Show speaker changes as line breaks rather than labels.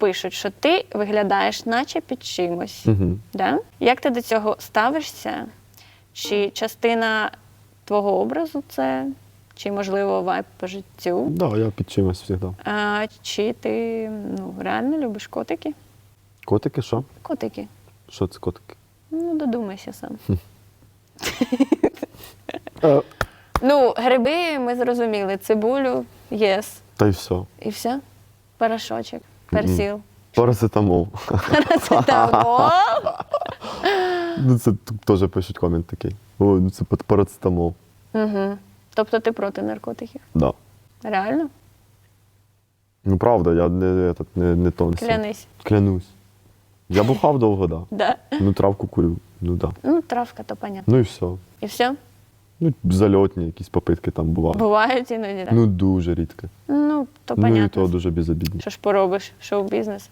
пишуть, що ти виглядаєш, наче під чимось.
Угу.
Да? Як ти до цього ставишся? Чи частина твого образу це, чи, можливо, вайб по життю?
Да, я під чимось завжди.
А, чи ти ну, реально любиш котики?
Котики, що?
Котики.
Що це котики?
Ну, додумайся сам.
Е,
Ну, гриби ми зрозуміли, цибулю, єс.
Та й все.
І все. Порошочок, персіл.
Парацетамол.
Парацетамол.
Ну, це теж пишуть комент такий. О, ну це парацетамол.
Угу. Тобто ти проти наркотиків?
Да.
Реально?
Ну правда, я не, не, не тонкий.
Клянись.
Клянусь. Я бухав довго, да.
Да.
Ну, травку курю. Ну да.
Ну, травка, то понятно.
Ну і все.
І все?
Ну, зальотні якісь попитки там бувають.
Бувають іноді. так?
Ну, дуже рідко.
То
Ну і то дуже безобідно.
Що ж поробиш? Шоу-бізнес.